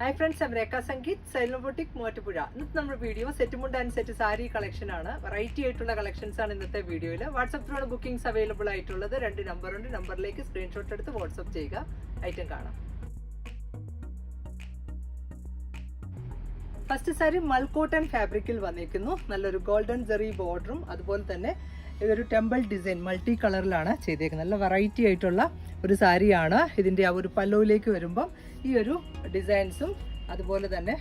Hi friends I'm Rekha Sangeeth സൈലോബോട്ടിക് മോറ്റുപുഴ ഇന്നത്തെ നമ്മുടെ video set mundu and set sari collection ആണ്. വെറൈറ്റി ആയിട്ടുള്ള കളക്ഷൻസ് ആണ് ഇന്നത്തെ വീഡിയോയിൽ വാട്സപ്പ് ത്രൂ ബുക്കിംഗ്സ് അവൈലബിൾ ആയിട്ടുള്ളത്. രണ്ട് നമ്പറുണ്ട് നമ്പറിലേക്ക് സ്ക്രീൻഷോട്ട് എടുത്ത് വാട്സപ്പ് ചെയ്യുക. ഐറ്റം കാണാം. ഫസ്റ്റ് സാരി മൽക്കോട്ടൺ ഫാബ്രിക്കിൽ വന്നിരിക്കുന്നു. നല്ലൊരു ഗോൾഡൻ ജെറി ബോർഡറും അതുപോലെ തന്നെ ഇതൊരു ടെമ്പിൾ ഡിസൈൻ മൾട്ടി കളറിലാണ് ചെയ്തേക്കുന്നത്. നല്ല വെറൈറ്റി ആയിട്ടുള്ള ഒരു സാരിയാണ് ഇതിന്റെ ആ ഒരു പല്ലുവിലേക്ക് വരുമ്പം ഈ ഒരു ഡിസൈൻസും അതുപോലെ തന്നെ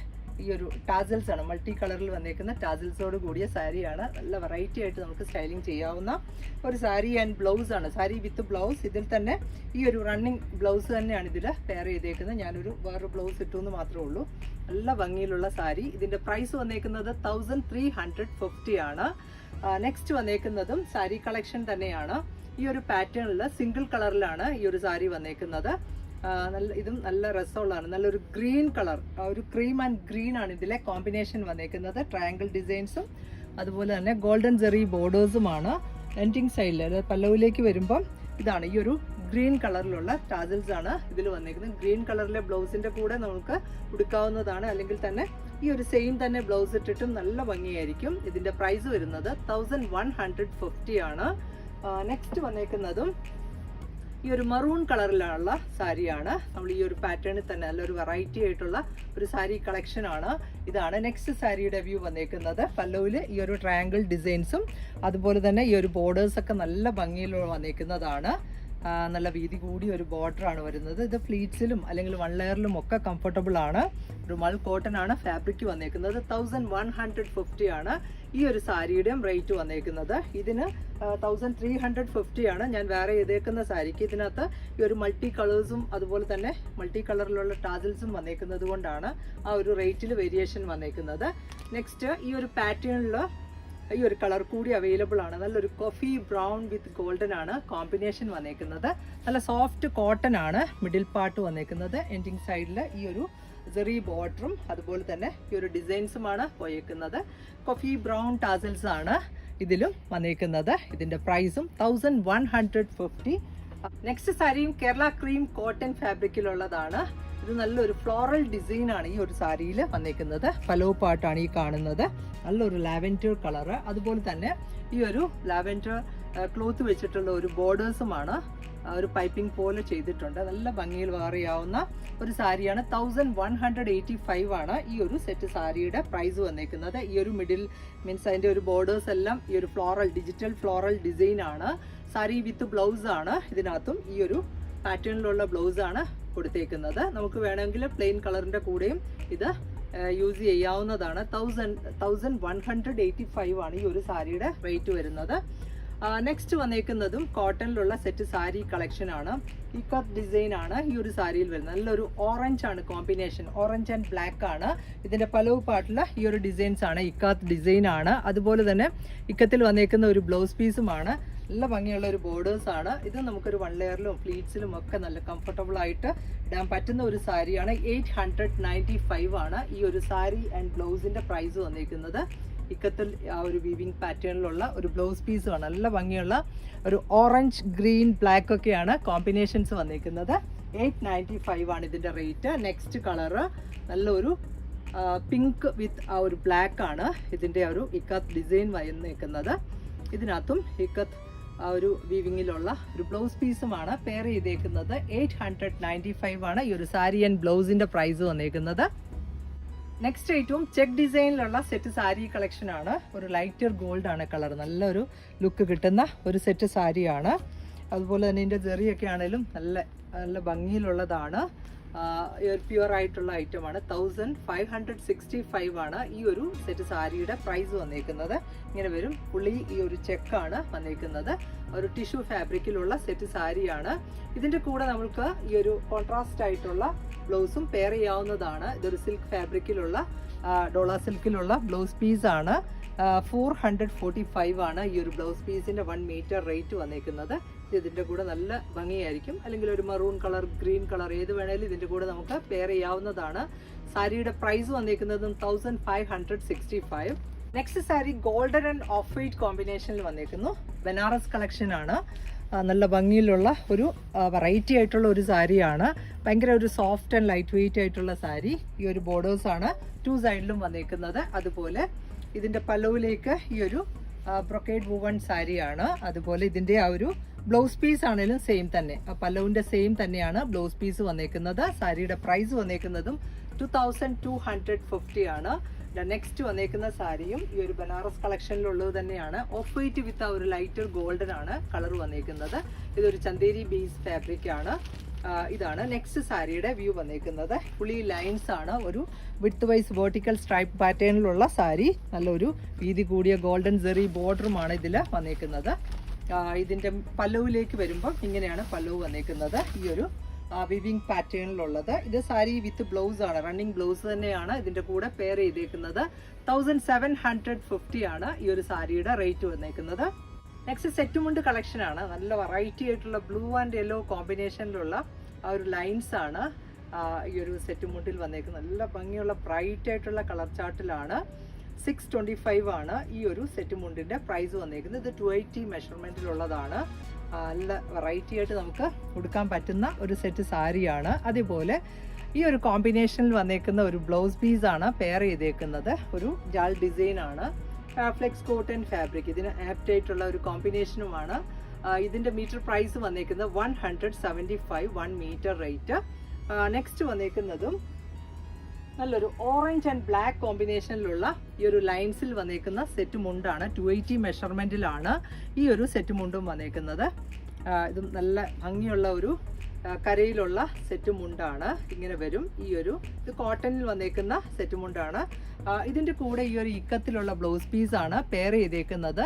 ഈ ഒരു ടാസൽസ് ആണ് മൾട്ടി കളറിൽ വന്നേക്കുന്ന ടാസൽസോട് കൂടിയ സാരിയാണ്. നല്ല വെറൈറ്റി ആയിട്ട് നമുക്ക് സ്റ്റൈലിംഗ് ചെയ്യാവുന്ന ഒരു സാരി ആൻഡ് ബ്ലൗസ് ആണ്. സാരി വിത്ത് ബ്ലൗസ് ഇതിൽ തന്നെ ഈ ഒരു റണ്ണിങ് ബ്ലൗസ് തന്നെയാണ് ഇതിൽ പെയർ ചെയ്തേക്കുന്നത്. ഞാനൊരു വേറൊരു ബ്ലൗസ് ഇട്ടു എന്ന് മാത്രമേ ഉള്ളൂ. നല്ല ഭംഗിയിലുള്ള സാരി. ഇതിന്റെ പ്രൈസ് വന്നേക്കുന്നത് തൗസൻഡ് ത്രീ ഹൺഡ്രഡ് ഫിഫ്റ്റി ആണ്. നെക്സ്റ്റ് വന്നേക്കുന്നതും സാരി കളക്ഷൻ തന്നെയാണ്. ഈ ഒരു പാറ്റേണിൽ സിംഗിൾ കളറിലാണ് ഈ ഒരു സാരി വന്നേക്കുന്നത്. നല്ല ഇതും നല്ല രസമുള്ളതാണ്. നല്ലൊരു ഗ്രീൻ കളർ. ഒരു ക്രീം ആൻഡ് ഗ്രീൻ ആണ് ഇതിലെ കോമ്പിനേഷൻ വന്നേക്കുന്നത്. ട്രയാങ്കിൾ ഡിസൈൻസും അതുപോലെ തന്നെ ഗോൾഡൻ ജെറി ബോർഡേഴ്സുമാണ്. എൻഡിങ് സൈഡിൽ പല്ലവിലേക്ക് വരുമ്പം ഇതാണ്. ഈ ഒരു ഗ്രീൻ കളറിലുള്ള ടാസൽസ് ആണ് ഇതിൽ വന്നേക്കുന്നത്. ഗ്രീൻ കളറിലെ ബ്ലൗസിന്റെ കൂടെ നമുക്ക് ഉടുക്കാവുന്നതാണ്. അല്ലെങ്കിൽ തന്നെ ഈ ഒരു സെയിം തന്നെ ബ്ലൗസ് ഇട്ടിട്ടും നല്ല ഭംഗിയായിരിക്കും. ഇതിന്റെ പ്രൈസ് വരുന്നത് തൗസൻഡ് വൺ ഹൺഡ്രഡ് ഫിഫ്റ്റി ആണ്. നെക്സ്റ്റ് വന്നേക്കുന്നതും ഈ ഒരു മറൂൺ കളറിലുള്ള സാരിയാണ്. നമ്മൾ ഈ ഒരു പാറ്റേണിൽ തന്നെ നല്ലൊരു വെറൈറ്റി ആയിട്ടുള്ള ഒരു സാരി കളക്ഷൻ ആണ്. ഇതാണ് നെക്സ്റ്റ് സാരിയുടെ വ്യൂ വന്നേക്കുന്നത്. പല്ലവിൽ ഈ ഒരു ട്രയാങ്കിൾ ഡിസൈൻസും അതുപോലെ തന്നെ ഈ ഒരു ബോർഡേഴ്സൊക്കെ നല്ല ഭംഗിയിൽ വന്നേക്കുന്നതാണ്. നല്ല വീതി കൂടിയ ഒരു ബോർഡർ ആണ് വരുന്നത്. ഇത് ഫ്ലീറ്റ്സിലും അല്ലെങ്കിൽ വൺ ലെയറിലും ഒക്കെ കംഫർട്ടബിൾ ആണ്. ഒരു മൾ കോട്ടൺ ആണ് ഫാബ്രിക് വന്നേക്കുന്നത്. തൗസൻഡ് വൺ ഹൺഡ്രഡ് ഫിഫ്റ്റി ആണ്. ഈ ഒരു സാരിയുടെയും റേറ്റ് വന്നേക്കുന്നത്. ഇതിന് തൗസൻഡ് ത്രീ ഹൺഡ്രഡ് ഫിഫ്റ്റി ആണ്. ഞാൻ വേറെ ചെയ്തേക്കുന്ന സാരിക്ക് ഇതിനകത്ത് ഈ ഒരു മൾട്ടി കളേഴ്സും അതുപോലെ തന്നെ മൾട്ടി കളറിലുള്ള ടാസൽസും വന്നേക്കുന്നത് കൊണ്ടാണ് ആ ഒരു റേറ്റിൽ വേരിയേഷൻ വന്നേക്കുന്നത്. നെക്സ്റ്റ് ഈ ഒരു പാറ്റേണിൽ ഈ ഒരു കളർ കൂടി അവൈലബിൾ ആണ്. നല്ലൊരു കോഫി ബ്രൗൺ വിത്ത് ഗോൾഡൻ ആണ് കോമ്പിനേഷൻ വന്നേക്കുന്നത്. നല്ല സോഫ്റ്റ് കോട്ടൺ ആണ് മിഡിൽ പാർട്ട് വന്നേക്കുന്നത്. എൻഡിങ് സൈഡിൽ ഈ ഒരു ജെറി ബോർഡറും അതുപോലെ തന്നെ ഈ ഒരു ഡിസൈൻസുമാണ് പോയേക്കുന്നത്. കോഫി ബ്രൗൺ ടാസൽസ് ആണ് ഇതിലും വന്നേക്കുന്നത്. ഇതിന്റെ പ്രൈസും thousand one hundred fifty next സാരിയും കേരള ക്രീം കോട്ടൺ ഫാബ്രിക്കിലുള്ളതാണ് ഇത് നല്ലൊരു ഫ്ലോറൽ ഡിസൈൻ ആണ് ഈ ഒരു സാരിയിൽ വന്നേക്കുന്നത്. പലോ പാട്ടാണ് ഈ കാണുന്നത്. നല്ലൊരു ലാവൻഡർ കളറ്. അതുപോലെ തന്നെ ഈ ഒരു ലാവൻഡർ ക്ലോത്ത് വെച്ചിട്ടുള്ള ഒരു ബോർഡേഴ്സുമാണ് ഒരു പൈപ്പിംഗ് പോലെ ചെയ്തിട്ടുണ്ട്. നല്ല ഭംഗിയിൽ വേറിയാവുന്ന ഒരു സാരിയാണ്. Thousand one hundred eighty five ആണ് ഈ ഒരു സെറ്റ് സാരിയുടെ പ്രൈസ് വന്നേക്കുന്നത്. ഈ ഒരു മിഡിൽ മീൻസ് അതിന്റെ ഒരു ബോർഡേഴ്സ് എല്ലാം ഈ ഒരു ഫ്ലോറൽ ഡിജിറ്റൽ ഫ്ലോറൽ ഡിസൈൻ ആണ്. സാരി വിത്ത് ബ്ലൗസ് ആണ് ഇതിനകത്തും. ഈ ഒരു പാറ്റേണിലുള്ള ബ്ലൗസ് ആണ് കൊടുത്തേക്കുന്നത്. നമുക്ക് വേണമെങ്കിൽ പ്ലെയിൻ കളറിന്റെ കൂടെയും ഇത് യൂസ് ചെയ്യാവുന്നതാണ്. Thousand thousand one hundred eighty five ആണ് ഈ ഒരു സാരിയുടെ റേറ്റ് വരുന്നത്. നെക്സ്റ്റ് വന്നേക്കുന്നതും കോട്ടണിലുള്ള സെറ്റ് സാരി കളക്ഷൻ ആണ്. ഇക്കത്ത് ഡിസൈൻ ആണ് ഈ ഒരു സാരിയിൽ വരുന്നത്. നല്ലൊരു ഓറഞ്ച് ആണ് കോമ്പിനേഷൻ ഓറഞ്ച് ആൻഡ് ബ്ലാക്ക് ആണ്. ഇതിന്റെ പലവ് പാട്ടുള്ള ഈ ഒരു ഡിസൈൻസ് ആണ്. ഇക്കാത്ത് ഡിസൈൻ ആണ്. അതുപോലെ തന്നെ ഇക്കത്തിൽ വന്നേക്കുന്ന ഒരു ബ്ലൗസ് പീസുമാണ് നല്ല ഭംഗിയുള്ള ഒരു ബോർഡേഴ്സ് ആണ്. ഇത് നമുക്കൊരു വൺ ലെയറിലും ഫ്ലീറ്റ്സിലും ഒക്കെ നല്ല കംഫർട്ടബിൾ ആയിട്ട് ഇടാൻ പറ്റുന്ന ഒരു സാരിയാണ്. എയ്റ്റ് ഹൺഡ്രഡ് നയന്റി ഫൈവ് ആണ് ഈ ഒരു സാരി ആൻഡ് ബ്ലൗസിന്റെ പ്രൈസ് വന്നിരിക്കുന്നത്. ഇക്കത്തിൽ ആ ഒരു വീവിങ് പാറ്റേണിലുള്ള ഒരു ബ്ലൗസ് പീസുമാണ് നല്ല ഭംഗിയുള്ള ഒരു ഓറഞ്ച് ഗ്രീൻ ബ്ലാക്ക് ഒക്കെയാണ് കോമ്പിനേഷൻസ് വന്നിരിക്കുന്നത്. എയ്റ്റ് നയന്റി ഫൈവ് ആണ് ഇതിന്റെ റേറ്റ് നെക്സ്റ്റ് കളറ് നല്ലൊരു പിങ്ക് വിത്ത് ആ ഒരു ബ്ലാക്ക് ആണ് ഇതിന്റെ ഒരു ഇക്കത്ത് ഡിസൈൻ വന്നിരിക്കുന്നത്. ഇതിനകത്തും ഇക്കത്ത് ആ ഒരു വീവിങ്ങിലുള്ള ഒരു ബ്ലൗസ് പീസുമാണ് പെയർ ചെയ്തേക്കുന്നത്. എയ്റ്റ് ഹൺഡ്രഡ് നയന്റി ഫൈവ് ആണ് ഈ ഒരു സാരി ആൻഡ് ബ്ലൗസിന്റെ പ്രൈസ് വന്നേക്കുന്നത്. നെക്സ്റ്റ് ഐറ്റവും ചെക്ക് ഡിസൈനിലുള്ള സെറ്റ് സാരി കളക്ഷൻ ആണ്. ഒരു ലൈറ്റർ ഗോൾഡ് ആണ് കളർ നല്ലൊരു ലുക്ക് കിട്ടുന്ന ഒരു സെറ്റ് സാരിയാണ്. അതുപോലെ തന്നെ ഇതിന്റെ ജെറിയൊക്കെ ആണെങ്കിലും നല്ല നല്ല ഭംഗിയിലുള്ളതാണ്. പ്യുവർ ആയിട്ടുള്ള ഐറ്റമാണ് thousand five hundred sixty five ആണ് ഈ ഒരു സെറ്റ് സാരിയുടെ പ്രൈസ് വന്നേക്കുന്നത്. ഇങ്ങനെ വരും. പുള്ളി ഈ ഒരു ചെക്കാണ് വന്നേക്കുന്നത്. ഒരു ടിഷ്യൂ ഫാബ്രിക്കിലുള്ള സെറ്റ് സാരിയാണ്. ഇതിന്റെ കൂടെ നമുക്ക് ഈ ഒരു കോൺട്രാസ്റ്റ് ആയിട്ടുള്ള ബ്ലൗസും പെയർ ചെയ്യാവുന്നതാണ്. ഇതൊരു സിൽക്ക് ഫാബ്രിക്കിലുള്ള ഡോള സിൽക്കിലുള്ള ബ്ലൗസ് പീസ് ആണ്. ഫോർ ഹൺഡ്രഡ് ഫോർട്ടി ഫൈവ് ആണ് ഈ ഒരു ബ്ലൗസ് പീസിന്റെ വൺ മീറ്റർ റേറ്റ് വന്നേക്കുന്നത്. ഇത് ഇതിന്റെ കൂടെ നല്ല ഭംഗിയായിരിക്കും. അല്ലെങ്കിൽ ഒരു മറൂൺ കളർ ഗ്രീൻ കളർ ഏത് വേണേലും ഇതിന്റെ കൂടെ നമുക്ക് പെയർ ചെയ്യാവുന്നതാണ്. സാരിയുടെ price വന്നേക്കുന്നതും thousand five hundred sixty five next sari golden and off white കോമ്പിനേഷനിൽ വന്നേക്കുന്നു. ബനാറസ് കളക്ഷൻ ആണ്. നല്ല ഭംഗിയിലുള്ള ഒരു വെറൈറ്റി ആയിട്ടുള്ള ഒരു സാരിയാണ്. ഭയങ്കര ഒരു സോഫ്റ്റ് ആൻഡ് ലൈറ്റ് വെയിറ്റ് ആയിട്ടുള്ള സാരി ഈ ഒരു ബോർഡേഴ്സ് ആണ് ടു സൈഡിലും വന്നേക്കുന്നത്. അതുപോലെ ഇതിന്റെ പല്ലവിലേക്ക് ഈ ഒരു ബ്രൊക്കേഡ് വുവൺ സാരിയാണ്. അതുപോലെ ഇതിന്റെ ആ ഒരു ബ്ലൗസ് പീസ് ആണെങ്കിലും സെയിം തന്നെ. പല്ലവിന്റെ സെയിം തന്നെയാണ് ബ്ലൗസ് പീസ് വന്നേക്കുന്നത്. സാരിയുടെ price വന്നേക്കുന്നതും two thousand two hundred fifty ആണ്. നെക്സ്റ്റ് വന്നേക്കുന്ന സാരിയും ഈ ഒരു ബനാറസ് കളക്ഷനിലുള്ളത് തന്നെയാണ്. ഓഫ് വൈറ്റ് വിത്ത് ഒരു ലൈറ്റർ ഗോൾഡൻ ആണ് കളർ വന്നേക്കുന്നത്. ഇതൊരു ചന്തേരി ബീസ് ഫാബ്രിക് ആണ്. ഇതാണ് നെക്സ്റ്റ് സാരിയുടെ വ്യൂ വന്നേക്കുന്നത്. ഫുള്ളി ലൈൻസ് ആണ്. ഒരു വിത്ത് വൈസ് വേർട്ടിക്കൽ സ്ട്രൈപ്പ് പാറ്റേണിലുള്ള സാരി. നല്ലൊരു വീതി കൂടിയ ഗോൾഡൻ സെറി ബോർഡറുമാണ് ഇതിൽ വന്നേക്കുന്നത്. ആ, ഇതിന്റെ പല്ലവിലേക്ക് വരുമ്പോൾ ഇങ്ങനെയാണ് പല്ലവ് വന്നേക്കുന്നത്. ഈ ഒരു വിവിങ് പാറ്റേണിലുള്ളത് ഇത് സാരി വിത്ത് ബ്ലൗസ് ആണ്. റണ്ണിങ് ബ്ലൗസ് തന്നെയാണ് ഇതിന്റെ കൂടെ പെയർ ചെയ്തേക്കുന്നത്. തൗസൻഡ് സെവൻ ഹൺഡ്രഡ് ഫിഫ്റ്റി ആണ് ഈ ഒരു സാരിയുടെ റേറ്റ് വന്നേക്കുന്നത്. നെക്സ്റ്റ് സെറ്റ് മുണ്ട് കളക്ഷൻ ആണ്. നല്ല വെറൈറ്റി ആയിട്ടുള്ള ബ്ലൂ ആൻഡ് യെല്ലോ കോമ്പിനേഷനിലുള്ള ആ ഒരു ലൈൻസ് ആണ് ഈ ഒരു സെറ്റ് മുണ്ടിൽ വന്നേക്കുന്നത്. നല്ല ഭംഗിയുള്ള ബ്രൈറ്റ് ആയിട്ടുള്ള കളർ ചാർട്ടിലാണ് സിക്സ് ട്വന്റി ഫൈവ് ആണ് ഈ ഒരു സെറ്റ് മുണ്ടിന്റെ പ്രൈസ് വന്നേക്കുന്നത്. ഇത് ടു എയ്റ്റി മെഷർമെന്റിലുള്ളതാണ് നല്ല വെറൈറ്റി ആയിട്ട് നമുക്ക് കൊടുക്കാൻ പറ്റുന്ന ഒരു സെറ്റ് സാരിയാണ് അതേപോലെ ഈ ഒരു കോമ്പിനേഷനിൽ വന്നേക്കുന്ന ഒരു ബ്ലൗസ് പീസ് ആണ് പെയർ ചെയ്തേക്കുന്നത്. ഒരു ജാൾ ഡിസൈൻ ആണ്. ഫ്ലെക്സ് കോട്ടൺ ഫാബ്രിക് ഇതിന് ആപ്റ്റ് ആയിട്ടുള്ള ഒരു കോമ്പിനേഷനുമാണ് ഇതിന്റെ മീറ്റർ പ്രൈസ് വന്നേക്കുന്നത് one hundred seventy five one metre rate next വന്നേക്കുന്നതും നല്ലൊരു ഓറഞ്ച് ആൻഡ് ബ്ലാക്ക് കോമ്പിനേഷനിലുള്ള ഈ ഒരു ലൈൻസിൽ വന്നേക്കുന്ന സെറ്റ് മുണ്ടാണ്. ടു എയ്റ്റി മെഷർമെന്റിലാണ് ഈ ഒരു സെറ്റ് മുണ്ടും വന്നേക്കുന്നത്. ഇതും നല്ല ഭംഗിയുള്ള ഒരു കരയിലുള്ള സെറ്റ് മുണ്ടാണ്. ഇങ്ങനെ വരും ഈ ഒരു ഇത് കോട്ടണിൽ വന്നേക്കുന്ന സെറ്റ് മുണ്ടാണ്. ഇതിന്റെ കൂടെ ഈ ഒരു ഇക്കത്തിലുള്ള ബ്ലൗസ് പീസാണ് പെയർ ചെയ്തേക്കുന്നത്.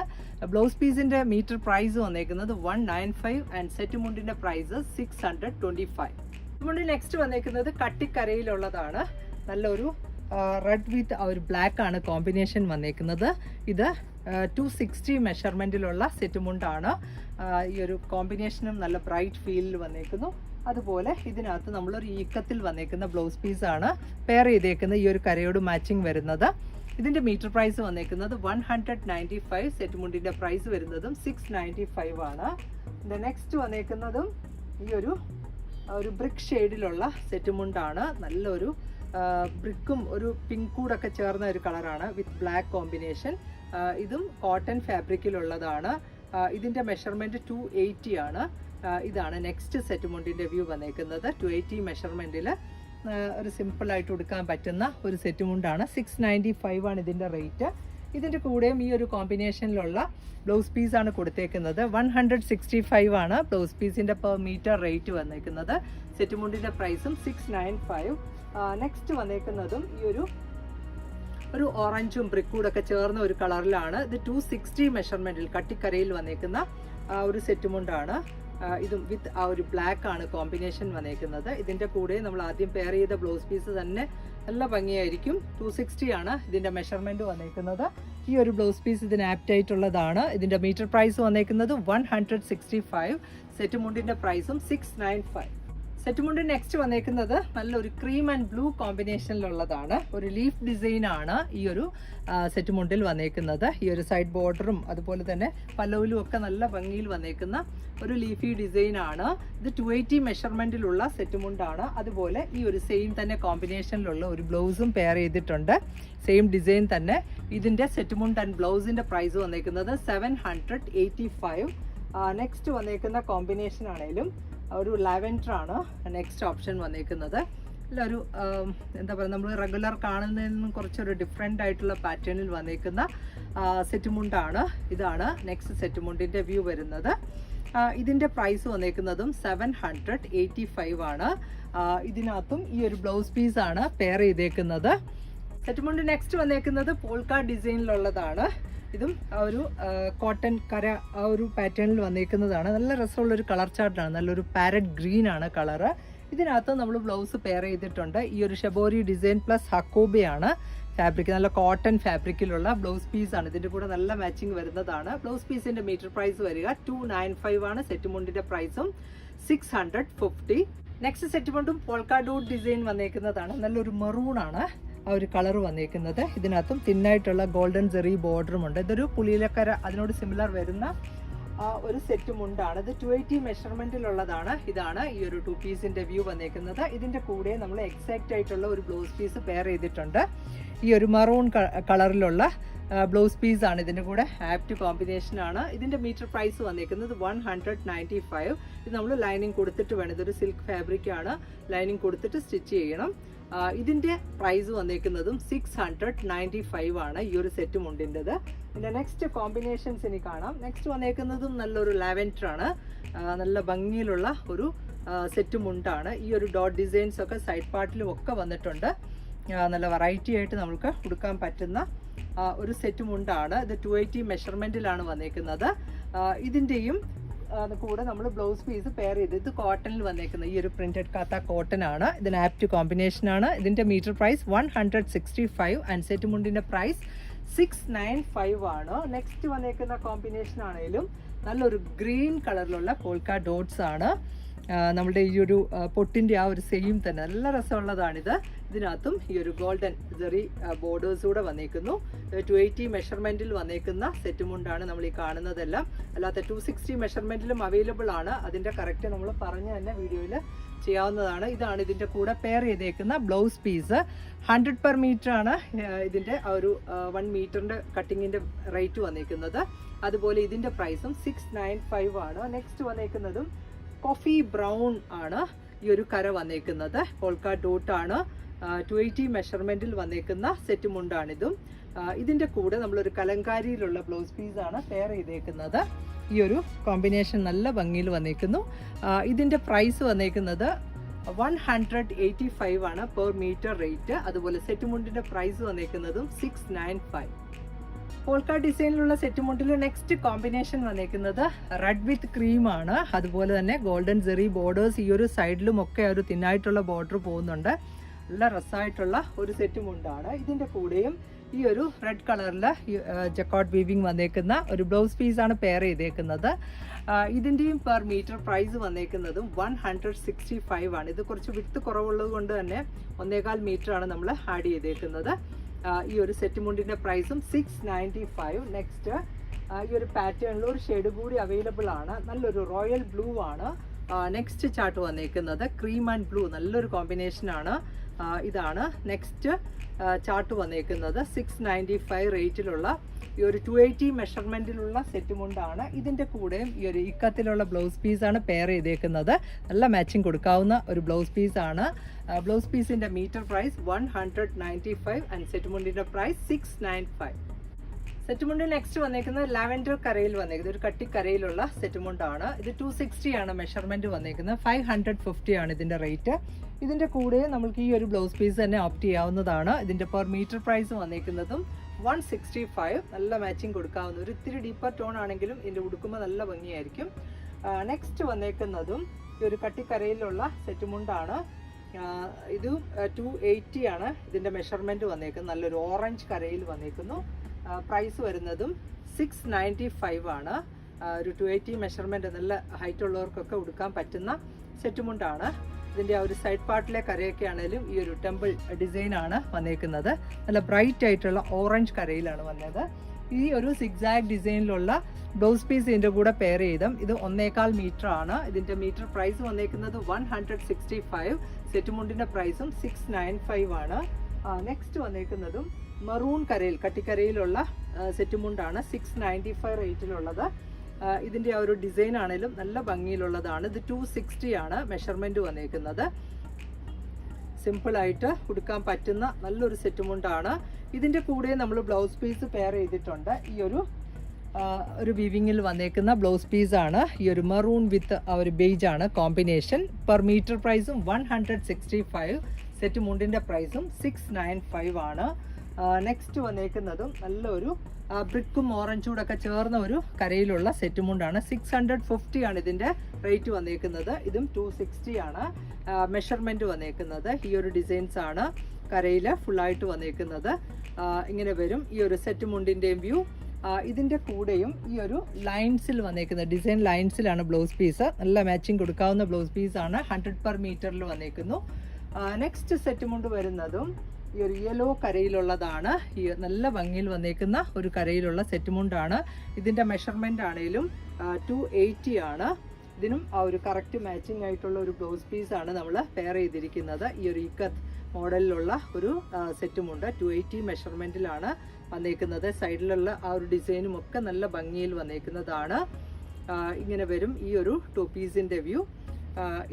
ബ്ലൗസ് പീസിന്റെ മീറ്റർ പ്രൈസ് വന്നേക്കുന്നത് one nine five and set മുണ്ടിന്റെ price six hundred twenty five mundu next വന്നേക്കുന്നത് കട്ടിക്കരയിലുള്ളതാണ്. നല്ലൊരു റെഡ് വിത്ത് ഒരു ബ്ലാക്ക് ആണ് കോമ്പിനേഷൻ വന്നേക്കുന്നത്. ഇത് ടു സിക്സ്റ്റി മെഷർമെന്റിലുള്ള സെറ്റ് മുണ്ടാണ്. ഈ ഒരു കോമ്പിനേഷനും നല്ല ബ്രൈറ്റ് ഫീലിൽ വന്നേക്കുന്നു. അതുപോലെ ഇതിനകത്ത് നമ്മളൊരു ഈക്കത്തിൽ വന്നേക്കുന്ന ബ്ലൗസ് പീസാണ് പെയർ ചെയ്തേക്കുന്ന ഈ ഒരു കരയോട് മാച്ചിങ് വരുന്നത്. ഇതിന്റെ മീറ്റർ പ്രൈസ് വന്നേക്കുന്നത് one hundred ninety five set മുണ്ടിന്റെ price വരുന്നതും സിക്സ് നയന്റി ഫൈവ് ആണ് നെക്സ്റ്റ് വന്നേക്കുന്നതും ഈ ഒരു ഒരു ബ്രിക്ക് ഷെയ്ഡിലുള്ള സെറ്റ് മുണ്ടാണ്. നല്ലൊരു ബ്രിക്കും ഒരു പിങ്ക് കൂടൊക്കെ ചേർന്ന ഒരു കളറാണ് വിത്ത് ബ്ലാക്ക് കോമ്പിനേഷൻ ഇതും കോട്ടൺ ഫാബ്രിക്കിലുള്ളതാണ് ഇതിന്റെ മെഷർമെന്റ് ടു എയ്റ്റി ആണ്. ഇതാണ് നെക്സ്റ്റ് സെറ്റ് മുണ്ടിന്റെ വ്യൂ വന്നേക്കുന്നത് ടു എയ്റ്റി മെഷർമെന്റിൽ ഒരു സിമ്പിളായിട്ട് എടുക്കാൻ പറ്റുന്ന ഒരു സെറ്റ് മുണ്ടാണ് സിക്സ് നയന്റി ഫൈവ് ആണ് ഇതിന്റെ റേറ്റ് ഇതിന്റെ കൂടെയും ഈ ഒരു കോമ്പിനേഷനിലുള്ള ബ്ലൗസ് പീസാണ് കൊടുത്തേക്കുന്നത്. വൺ ഹൺഡ്രഡ് സിക്സ്റ്റി ഫൈവ് ആണ് ബ്ലൗസ് പീസിന്റെ പെർ മീറ്റർ റേറ്റ് വന്നേക്കുന്നത്. സെറ്റ് മുണ്ടിന്റെ പ്രൈസും സിക്സ് നയൻ ഫൈവ് നെക്സ്റ്റ് വന്നേക്കുന്നതും ഈ ഒരു ഒരു ഓറഞ്ചും ബ്രിക്കൂടൊക്കെ ചേർന്ന ഒരു കളറിലാണ് ഇത് ടു സിക്സ്റ്റി മെഷർമെന്റിൽ കട്ടിക്കരയിൽ വന്നേക്കുന്ന ഒരു സെറ്റ് മുണ്ടാണ് ഇതും വിത്ത് ആ ഒരു ബ്ലാക്ക് ആണ് കോമ്പിനേഷൻ വന്നേക്കുന്നത്. ഇതിന്റെ കൂടെ നമ്മൾ ആദ്യം പെയർ ചെയ്ത ബ്ലൗസ് പീസ് തന്നെ നല്ല ഭംഗിയായിരിക്കും. ടു സിക്സ്റ്റി ആണ് ഇതിന്റെ മെഷർമെന്റ് വന്നേക്കുന്നത്. ഈ ഒരു ബ്ലൗസ് പീസ് ഇതിന് ആപ്റ്റായിട്ടുള്ളതാണ് ഇതിന്റെ മീറ്റർ പ്രൈസ് വന്നേക്കുന്നത് one hundred sixty five set മുണ്ടിന്റെ പ്രൈസും six nine five set mundu next വന്നേക്കുന്നത് നല്ലൊരു ക്രീം ആൻഡ് ബ്ലൂ കോമ്പിനേഷനിലുള്ളതാണ് ഒരു ലീഫ് ഡിസൈൻ ആണ് ഈ ഒരു സെറ്റ് മുണ്ടിൽ വന്നേക്കുന്നത്. ഈ ഒരു സൈഡ് ബോർഡറും അതുപോലെ തന്നെ പല്ലവിലും ഒക്കെ നല്ല ഭംഗിയിൽ വന്നേക്കുന്ന ഒരു ലീഫി ഡിസൈൻ ആണ്. ഇത് ടു എയ്റ്റി മെഷർമെന്റിലുള്ള സെറ്റ് മുണ്ടാണ് അതുപോലെ ഈ ഒരു സെയിം തന്നെ കോമ്പിനേഷനിലുള്ള ഒരു ബ്ലൗസും പെയർ ചെയ്തിട്ടുണ്ട്. സെയിം ഡിസൈൻ തന്നെ. ഇതിന്റെ സെറ്റ് മുണ്ട് ആൻഡ് ബ്ലൗസിന്റെ പ്രൈസ് വന്നേക്കുന്നത് seven hundred eighty five next വന്നേക്കുന്ന കോമ്പിനേഷൻ ആണേലും ഒരു ലാവൻഡറാണ് നെക്സ്റ്റ് ഓപ്ഷൻ വന്നിരിക്കുന്നത് ഒരു എന്താ പറയുക നമ്മൾ റെഗുലർ കാണുന്നതിൽ നിന്നും കുറച്ചൊരു ഡിഫറെന്റ് ആയിട്ടുള്ള പാറ്റേണിൽ വന്നിരിക്കുന്ന സെറ്റ് മുണ്ടാണ് ഇതാണ് നെക്സ്റ്റ് സെറ്റ് മുണ്ടിന്റെ വ്യൂ വരുന്നത്. ഇതിന്റെ പ്രൈസ് വന്നേക്കുന്നതും സെവൻ ഹൺഡ്രഡ് എയ്റ്റി ഫൈവ് ആണ് ഇതിനകത്തും ഈ ഒരു ബ്ലൗസ് പീസാണ് പെയർ ചെയ്തേക്കുന്നത്. സെറ്റ് മുണ്ട് നെക്സ്റ്റ് വന്നേക്കുന്നത് പോൾക്ക ഡിസൈനിലുള്ളതാണ് ഇതും ആ ഒരു കോട്ടൺ കര ആ ഒരു പാറ്റേണിൽ വന്നിരിക്കുന്നതാണ് നല്ല രസമുള്ള ഒരു കളർ ചാർട്ടാണ് നല്ലൊരു പാരറ്റ് ഗ്രീൻ ആണ് കളറ് ഇതിനകത്ത് നമ്മൾ ബ്ലൗസ് പെയർ ചെയ്തിട്ടുണ്ട്. ഈ ഒരു ഷെബോറി ഡിസൈൻ പ്ലസ് ഹക്കോബയാണ് ഫാബ്രിക് നല്ല കോട്ടൺ ഫാബ്രിക്കിലുള്ള ബ്ലൗസ് പീസ് ആണ്. ഇതിന്റെ കൂടെ നല്ല മാച്ചിങ് വരുന്നതാണ്. ബ്ലൗസ് പീസിന്റെ മീറ്റർ പ്രൈസ് വരിക ടു നയൻ ഫൈവ് ആണ്. സെറ്റ് മുണ്ടിന്റെ പ്രൈസും six hundred fifty next set മുണ്ടും പോൾക്കാ ഡോട്ട് ഡിസൈൻ വന്നേക്കുന്നതാണ്. നല്ലൊരു മെറൂൺ ആണ്. ആ ഒരു കളർ വന്നിരിക്കുന്നത് ഇതിനകത്തും തിന്നായിട്ടുള്ള ഗോൾഡൻ ജെറി ബോർഡറും ഉണ്ട്. ഇതൊരു പുളിയിലക്കര അതിനോട് സിമിലർ വരുന്ന ഒരു സെറ്റ് മുണ്ടാണ് ഇത് ടു എയ്റ്റി മെഷർമെന്റിലുള്ളതാണ് ഇതാണ് ഈ ഒരു ടു പീസിന്റെ വ്യൂ വന്നിരിക്കുന്നത് ഇതിന്റെ കൂടെ നമ്മൾ എക്സാക്റ്റ് ആയിട്ടുള്ള ഒരു ബ്ലൗസ് പീസ് പെയർ ചെയ്തിട്ടുണ്ട്. ഈ ഒരു മറൂൺ കളറിലുള്ള ബ്ലൗസ് പീസ് ആണ് ഇതിന്റെ കൂടെ. ആപ്റ്റ് കോമ്പിനേഷൻ ആണ്. ഇതിന്റെ മീറ്റർ പ്രൈസ് വന്നിരിക്കുന്നത് വൺ ഹൺഡ്രഡ് നയന്റി ഫൈവ് ഇത് നമ്മൾ ലൈനിങ് കൊടുത്തിട്ട് വേണം. ഇതൊരു സിൽക്ക് ഫാബ്രിക്കാണ് ലൈനിങ് കൊടുത്തിട്ട് സ്റ്റിച്ച് ചെയ്യണം. ആ, ഇതിന്റെ പ്രൈസ് വന്നേക്കുന്നതും സിക്സ് ഹൺഡ്രഡ് നയന്റി ഫൈവ് ആണ് ഈ ഒരു സെറ്റ് മുണ്ടിന്റെത് പിന്നെ നെക്സ്റ്റ് കോമ്പിനേഷൻസ് ഇനി കാണാം. നെക്സ്റ്റ് വന്നേക്കുന്നതും നല്ലൊരു ലാവൻഡർ ആണ്. നല്ല ഭംഗിയിലുള്ള ഒരു സെറ്റ് മുണ്ടാണ് ഈ ഒരു ഡോട്ട് ഡിസൈൻസ് ഒക്കെ സൈഡ് പാർട്ടിലും ഒക്കെ വന്നിട്ടുണ്ട്. നല്ല വെറൈറ്റി ആയിട്ട് നമുക്ക് കൊടുക്കാൻ പറ്റുന്ന ഒരു സെറ്റ് മുണ്ടാണ് ഇത് ടു എയ്റ്റി മെഷർമെന്റിലാണ് വന്നേക്കുന്നത്. ഇതിന്റെയും കൂടെ നമ്മൾ ബ്ലൗസ് പീസ് പെയർ ചെയ്ത് ഇത് കോട്ടണിൽ വന്നേക്കുന്നത് ഈ ഒരു പ്രിന്റഡ് കാത്ത കോട്ടൺ ആണ്. ഇതിന് ആപ്റ്റ് കോമ്പിനേഷൻ ആണ്. ഇതിന്റെ metre price one hundred sixty five and set മുണ്ടിന്റെ price six nine five ആണ്. നെക്സ്റ്റ് വന്നേക്കുന്ന കോമ്പിനേഷൻ ആണെങ്കിലും നല്ലൊരു ഗ്രീൻ കളറിലുള്ള പോൾക്ക ഡോട്ട്സ് ആണ്. നമ്മുടെ ഈ ഒരു പൊട്ടിന്റെ ആ ഒരു സെയിം തന്നെ. നല്ല രസമുള്ളതാണിത്. ഇതിനകത്തും ഈ ഒരു ഗോൾഡൻ ജെറി ബോർഡേഴ്സ് കൂടെ വന്നേക്കുന്നു. ടു എയ്റ്റി മെഷർമെന്റിൽ വന്നേക്കുന്ന സെറ്റ് മുണ്ടാണ് നമ്മൾ ഈ കാണുന്നതെല്ലാം. അല്ലാത്ത ടു സിക്സ്റ്റി മെഷർമെന്റിലും അവൈലബിൾ ആണ്. അതിന്റെ കറക്റ്റ് നമ്മൾ പറഞ്ഞ തന്നെ വീഡിയോയിൽ ചെയ്യാവുന്നതാണ്. ഇതാണ് ഇതിന്റെ കൂടെ പെയർ ചെയ്തേക്കുന്ന blouse piece hundred per metre ആണ് ഇതിന്റെ ഒരു വൺ മീറ്ററിന്റെ കട്ടിങ്ങിന്റെ റേറ്റ് വന്നേക്കുന്നത്. അതുപോലെ ഇതിന്റെ പ്രൈസും സിക്സ് നയൻ ഫൈവ് ആണ്. നെക്സ്റ്റ് വന്നേക്കുന്നതും കോഫി ബ്രൗൺ ആണ്. ഈ ഒരു കര വന്നേക്കുന്നത്. പോൾക്ക ഡോട്ട് ആണ്. ടു എയ്റ്റി മെഷർമെന്റിൽ വന്നേക്കുന്ന സെറ്റ് മുണ്ടാണിതും. ഇതിന്റെ കൂടെ നമ്മളൊരു കലങ്കാരിയിലുള്ള ബ്ലൗസ് പീസ് ആണ് പെയർ ചെയ്തേക്കുന്നത്. ഈ ഒരു കോമ്പിനേഷൻ നല്ല ഭംഗിയിൽ വന്നേക്കുന്നു. ഇതിന്റെ പ്രൈസ് വന്നേക്കുന്നത് വൺ ഹൺഡ്രഡ് എയ്റ്റി ഫൈവ് ആണ് പെർ മീറ്റർ റേറ്റ് അതുപോലെ സെറ്റ് മുണ്ടിന്റെ പ്രൈസ് വന്നേക്കുന്നതും സിക്സ് നയൻ ഫൈവ് പോൾക്ക ഡിസൈനിലുള്ള സെറ്റ് മുണ്ടിൽ നെക്സ്റ്റ് കോമ്പിനേഷൻ വന്നേക്കുന്നത് റെഡ് വിത്ത് ക്രീം ആണ്. അതുപോലെ തന്നെ ഗോൾഡൻ സെറി ബോർഡേഴ്സ് ഈ ഒരു സൈഡിലും ഒക്കെ ഒരു തിന്നായിട്ടുള്ള ബോർഡർ പോകുന്നുണ്ട്. നല്ല രസമായിട്ടുള്ള ഒരു സെറ്റ് മുണ്ടാണ് ഇതിന്റെ കൂടെയും ഈ ഒരു റെഡ് കളറിൽ ജക്കോട്ട് വീവിങ് വന്നേക്കുന്ന ഒരു ബ്ലൗസ് പീസാണ് പെയർ ചെയ്തേക്കുന്നത്. ഇതിന്റെയും പെർ മീറ്റർ പ്രൈസ് വന്നേക്കുന്നതും വൺ ഹൺഡ്രഡ് സിക്സ്റ്റി ഫൈവ് ആണ്. ഇത് കുറച്ച് വിട്ട് കുറവുള്ളത് കൊണ്ട് തന്നെ ഒന്നേകാൽ മീറ്റർ ആണ് നമ്മൾ ആഡ് ചെയ്തേക്കുന്നത്. ഈ ഒരു സെറ്റ് മുണ്ടിന്റെ പ്രൈസും സിക്സ് നയന്റി ഫൈവ് നെക്സ്റ്റ് ഈ ഒരു പാറ്റേണിൽ ഒരു ഷെയ്ഡ് കൂടി അവൈലബിൾ ആണ്. നല്ലൊരു റോയൽ ബ്ലൂ ആണ്. നെക്സ്റ്റ് ചാർട്ട് വന്നേക്കുന്നത്. ക്രീം ആൻഡ് ബ്ലൂ നല്ലൊരു കോമ്പിനേഷൻ ആണ്. ഇതാണ് നെക്സ്റ്റ് ചാർട്ട് വന്നേക്കുന്നത്. സിക്സ് നയന്റി ഫൈവ് റേറ്റിലുള്ള ഈ ഒരു ടു എയ്റ്റി മെഷർമെന്റിലുള്ള സെറ്റ് മുണ്ടാണ്. ഇതിന്റെ കൂടെയും ഈ ഒരു ഇക്കത്തിലുള്ള ബ്ലൗസ് പീസാണ് പെയർ ചെയ്തേക്കുന്നത്. നല്ല മാച്ചിങ് കൊടുക്കാവുന്ന ഒരു ബ്ലൗസ് പീസാണ് ബ്ലൗസ് പീസിന്റെ metre price one hundred ninety five and set മുണ്ടിന്റെ price six nine five set mundu next വന്നേക്കുന്നത് ലാവൻഡർ കരയിൽ വന്നേക്കുന്നത്. ഒരു കട്ടിക്കരയിലുള്ള സെറ്റ് മുണ്ടാണ് ഇത് ടു സിക്സ്റ്റി ആണ് മെഷർമെന്റ് വന്നേക്കുന്നത്. ഫൈവ് ഹൺഡ്രഡ് ഫിഫ്റ്റി ആണ് ഇതിന്റെ റേറ്റ് ഇതിന്റെ കൂടെ നമുക്ക് ഈ ഒരു ബ്ലൗസ് പീസ് തന്നെ ഓപ്റ്റ് ചെയ്യാവുന്നതാണ്. ഇതിന്റെ പെർ മീറ്റർ പ്രൈസ് വന്നേക്കുന്നതും വൺ സിക്സ്റ്റി ഫൈവ് നല്ല മാച്ചിങ് കൊടുക്കാവുന്ന ഒരു ഇത്തിരി ഡീപ്പർ ടോൺ ആണെങ്കിലും ഇതിന്റെ ഉടുക്കുമ്പോൾ നല്ല ഭംഗിയായിരിക്കും. നെക്സ്റ്റ് വന്നേക്കുന്നതും ഈ ഒരു കട്ടിക്കരയിലുള്ള സെറ്റ് മുണ്ടാണ് ഇത് ടു എയ്റ്റി ആണ് ഇതിന്റെ മെഷർമെന്റ് വന്നേക്കുന്നത്. നല്ലൊരു ഓറഞ്ച് കരയിൽ വന്നേക്കുന്നു. പ്രൈസ് വരുന്നതും സിക്സ് നയന്റി ഫൈവ് ആണ്. ഒരു ടു എയ്റ്റി മെഷർമെന്റ് നല്ല ഹൈറ്റ് ഉള്ളവർക്കൊക്കെ ഉടുക്കാൻ പറ്റുന്ന സെറ്റ് മുണ്ടാണ്. ഇതിന്റെ ആ ഒരു സൈഡ് പാർട്ടിലെ കരയൊക്കെ ആണെങ്കിലും ഈ ഒരു ടെമ്പിൾ ഡിസൈൻ ആണ് വന്നേക്കുന്നത്. നല്ല ബ്രൈറ്റ് ആയിട്ടുള്ള ഓറഞ്ച് കരയിലാണ് വന്നത്. ഈ ഒരു സിക്സാഗ് ഡിസൈനിലുള്ള ബ്ലൗസ് പീസ് ഇതിന്റെ കൂടെ പെയർ ചെയ്തും. ഇത് ഒന്നേകാൽ മീറ്റർ ആണ്. ഇതിന്റെ മീറ്റർ പ്രൈസ് വന്നേക്കുന്നത് one hundred sixty five set മുണ്ടിന്റെ പ്രൈസും സിക്സ് നയൻ ഫൈവ് ആണ്. നെക്സ്റ്റ് വന്നേക്കുന്നതും മറൂൺ കരയിൽ കട്ടിക്കരയിലുള്ള സെറ്റ് മുണ്ടാണ് സിക്സ് നയന്റി ഫൈവ് റേറ്റിലുള്ളത് ഇതിന്റെ ആ ഒരു ഡിസൈൻ ആണെങ്കിലും നല്ല ഭംഗിയിലുള്ളതാണ്. ഇത് ടു സിക്സ്റ്റി ആണ് മെഷർമെന്റ് വന്നേക്കുന്നത്. സിമ്പിൾ ആയിട്ട് ഉടുക്കാൻ പറ്റുന്ന നല്ലൊരു സെറ്റ് മുണ്ടാണ് ഇതിന്റെ കൂടെ നമ്മൾ ബ്ലൗസ് പീസ് പെയർ ചെയ്തിട്ടുണ്ട്. ഈ ഒരു ഒരു വിവിങ്ങിൽ വന്നേക്കുന്ന ബ്ലൗസ് പീസ് ആണ്. ഈ ഒരു മറൂൺ വിത്ത് ആ ഒരു ആണ് കോമ്പിനേഷൻ പെർ മീറ്റർ പ്രൈസും one hundred sixty five set മുണ്ടിന്റെ പ്രൈസും സിക്സ് നയൻ ഫൈവ് ആണ്. നെക്സ്റ്റ് വന്നേക്കുന്നതും നല്ലൊരു ബ്രിക്കും ഓറഞ്ചും കൂടെ ഒക്കെ ചേർന്ന ഒരു കരയിലുള്ള സെറ്റ് മുണ്ടാണ് സിക്സ് ഹൺഡ്രഡ് ഫിഫ്റ്റി ആണ് ഇതിന്റെ റേറ്റ് വന്നേക്കുന്നത്. ഇതും ടു സിക്സ്റ്റി ആണ് മെഷർമെന്റ് വന്നേക്കുന്നത്. ഈ ഒരു ഡിസൈൻസ് ആണ് കരയിൽ ഫുള്ളായിട്ട് വന്നേക്കുന്നത്. ഇങ്ങനെ വരും. ഈ ഒരു സെറ്റ് മുണ്ടിന്റെയും വ്യൂ ഇതിന്റെ കൂടെയും ഈ ഒരു ലൈൻസിൽ വന്നേക്കുന്നത്. ഡിസൈൻ ലൈൻസിലാണ് ബ്ലൗസ് പീസ് നല്ല മാച്ചിങ് കൊടുക്കാവുന്ന ബ്ലൗസ് പീസ് ആണ്. ഹൺഡ്രഡ് പെർ മീറ്ററിൽ വന്നേക്കുന്നു. നെക്സ്റ്റ് സെറ്റ് മുണ്ട് വരുന്നതും ഈ ഒരു യെല്ലോ കരയിലുള്ളതാണ്. ഈ നല്ല ഭംഗിയിൽ വന്നേക്കുന്ന ഒരു കരയിലുള്ള സെറ്റ് മുണ്ടാണ് ഇതിന്റെ മെഷർമെന്റ് ആണെങ്കിലും ടു എയ്റ്റി ആണ്. ഇതിനും ആ ഒരു കറക്റ്റ് മാച്ചിങ് ആയിട്ടുള്ള ഒരു ബ്ലൗസ് പീസാണ് നമ്മൾ പെയർ ചെയ്തിരിക്കുന്നത്. ഈ ഒരു ഇക്കത്ത് മോഡലിലുള്ള ഒരു സെറ്റുമുണ്ട്. ടു എയ്റ്റി മെഷർമെന്റിലാണ് വന്നേക്കുന്നത്. സൈഡിലുള്ള ആ ഒരു ഡിസൈനും ഒക്കെ നല്ല ഭംഗിയിൽ വന്നേക്കുന്നതാണ്. ഇങ്ങനെ വരും ഈ ഒരു ടു പീസിന്റെ വ്യൂ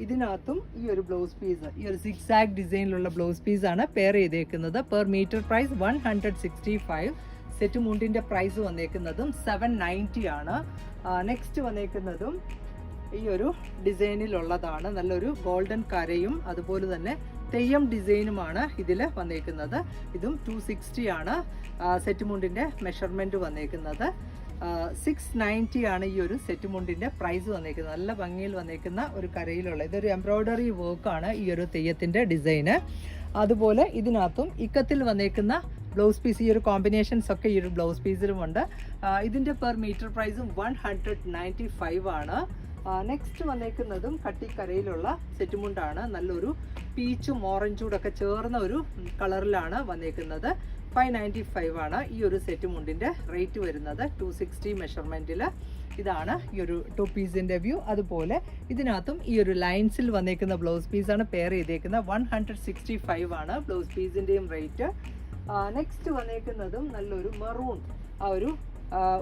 ഇതിനകത്തും ഈ ഒരു ബ്ലൗസ് പീസ് ഈ ഒരു സിക്സ് ആക് ഡിസൈനിലുള്ള ബ്ലൗസ് പീസ് ആണ് പെയർ ചെയ്തേക്കുന്നത്. Per metre price one hundred sixty five set മുണ്ടിന്റെ price വന്നേക്കുന്നതും സെവൻ നയന്റി ആണ്. നെക്സ്റ്റ് വന്നേക്കുന്നതും ഈ ഒരു ഡിസൈനിലുള്ളതാണ് നല്ലൊരു ഗോൾഡൻ കരയും അതുപോലെ തന്നെ തെയ്യം ഡിസൈനുമാണ് ഇതിൽ വന്നേക്കുന്നത്. ഇതും ടു സിക്സ്റ്റി ആണ്. സെറ്റ് മുണ്ടിന്റെ മെഷർമെന്റ് വന്നേക്കുന്നത്. സിക്സ് നയന്റി ആണ് ഈ ഒരു സെറ്റ് മുണ്ടിന്റെ പ്രൈസ് വന്നേക്കുന്നത്. നല്ല ഭംഗിയിൽ വന്നേക്കുന്ന ഒരു കരയിലുള്ള ഇതൊരു എംബ്രോയ്ഡറി വർക്കാണ് ഈ ഒരു തെയ്യത്തിന്റെ ഡിസൈന് അതുപോലെ ഇതിനകത്തും ഇക്കത്തിൽ വന്നേക്കുന്ന ബ്ലൗസ് പീസ് ഈ ഒരു കോമ്പിനേഷൻസ് ഒക്കെ ഈ ഒരു ബ്ലൗസ് പീസിലുമുണ്ട് ഇതിന്റെ പെർ മീറ്റർ പ്രൈസും വൺ ഹൺഡ്രഡ് നയന്റി ഫൈവ് ആണ്. നെക്സ്റ്റ് വന്നേക്കുന്നതും കട്ടിക്കരയിലുള്ള സെറ്റുമുണ്ടാണ്. നല്ലൊരു പീച്ചും ഓറഞ്ചും കൂടെ ഒക്കെ ചേർന്ന ഒരു കളറിലാണ് വന്നേക്കുന്നത്. ഫൈവ് നയന്റി ഫൈവ് ആണ് ഈ ഒരു സെറ്റ് മുണ്ടിന്റെ റേറ്റ് വരുന്നത്. ടു സിക്സ്റ്റി മെഷർമെന്റിൽ ഇതാണ് ഈ ഒരു ടു പീസിന്റെ വ്യൂ അതുപോലെ ഇതിനകത്തും ഈ ഒരു ലൈൻസിൽ വന്നേക്കുന്ന ബ്ലൗസ് പീസാണ് പെയർ ചെയ്തേക്കുന്നത്. വൺ ഹൺഡ്രഡ് സിക്സ്റ്റി ഫൈവ് ആണ് ബ്ലൗസ് പീസിന്റെയും റേറ്റ് നെക്സ്റ്റ് വന്നേക്കുന്നതും നല്ലൊരു മെറൂൺ ആ ഒരു